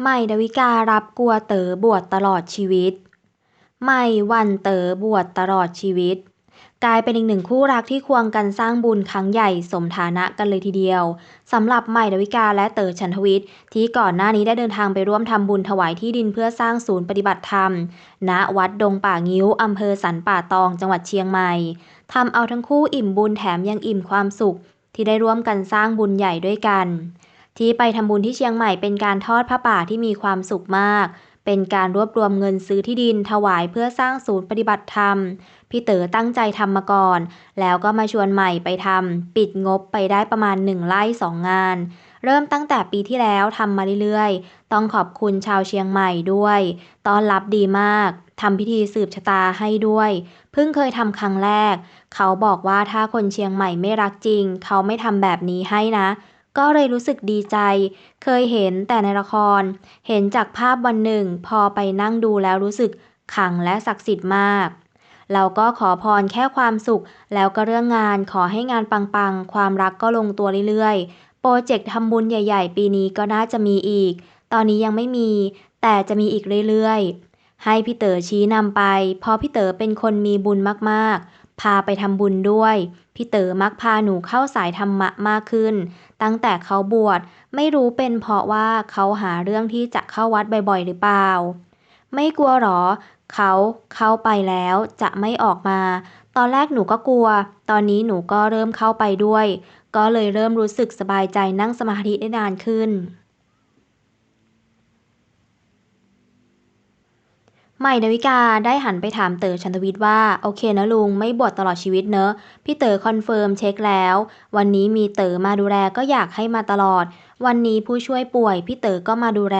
ใหม่ดาวิการับกลัวเต๋อบวชตลอดชีวิต ใหม่วันเต๋อบวชตลอดชีวิต กลายเป็นอีกหนึ่งคู่รักที่ควงกันสร้างบุญครั้งใหญ่สมฐานะกันเลยทีเดียวสำหรับใหม่ดาวิกาและเต๋อฉันทวิทย์ที่ก่อนหน้านี้ได้เดินทางไปร่วมทำบุญถวายที่ดินเพื่อสร้างศูนย์ปฏิบัติธรรม ณวัดดงป่างิ้วอำเภอสันป่าตองจังหวัดเชียงใหม่ทำเอาทั้งคู่อิ่มบุญแถมยังอิ่มความสุขที่ได้ร่วมกันสร้างบุญใหญ่ด้วยกัน ที่ไปทำบุญที่เชียงใหม่เป็นการทอดพระป่าที่มีความสุขมาก เป็นการรวบรวมเงินซื้อที่ดินถวายเพื่อสร้างศูนย์ปฏิบัติธรรม พี่เต๋อตั้งใจทำมาก่อน แล้วก็มาชวนใหม่ไปทำปิดงบไปได้ประมาณหนึ่งไร่สองงาน เริ่มตั้งแต่ปีที่แล้วทำมาเรื่อยๆ ต้องขอบคุณชาวเชียงใหม่ด้วยต้อนรับดีมากทำพิธีสืบชะตาให้ด้วย เพิ่งเคยทำครั้งแรก เขาบอกว่าถ้าคนเชียงใหม่ไม่รักจริง เขาไม่ทำแบบนี้ให้นะ ก็เลยรู้สึกดีใจ เคยเห็นแต่ในละคร เห็นจากภาพวันหนึ่ง พอไปนั่งดูแล้วรู้สึกขังและศักดิ์สิทธิ์มาก เราก็ขอพรแค่ความสุข แล้วก็เรื่องงานขอให้งานปังๆ ความรักก็ลงตัวเรื่อยๆ โปรเจกต์ทำบุญใหญ่ๆ ปีนี้ก็น่าจะมีอีก ตอนนี้ยังไม่มี แต่จะมีอีกเรื่อยๆ ให้พี่เต๋อชี้นำไป เพราะพี่เต๋อเป็นคนมีบุญมากๆ พาไปทำบุญด้วย พี่เต๋อมักพาหนูเข้าสายธรรมะมากขึ้น ตั้งแต่เขาบวชไม่รู้เป็นเพราะว่าเขาหาเรื่องที่จะเข้าวัดบ่อยๆ หรือเปล่า ไม่กลัวหรอ เขาเข้าไปแล้วจะไม่ออกมา ตอนแรกหนูก็กลัว ตอนนี้หนูก็เริ่มเข้าไปด้วย ก็เลยเริ่มรู้สึกสบายใจนั่งสมาธิได้นานขึ้น ใหม่ดาวิกาได้หันไปถามเต๋อชันทวิทย์ว่า โอเคนะลุงไม่บวชตลอดชีวิตเนอะ พี่เต๋อคอนเฟิร์มเช็คแล้ว วันนี้มีเต๋อมาดูแลก็อยากให้มาตลอด วันนี้ผู้ช่วยป่วยพี่เต๋อก็มาดูแล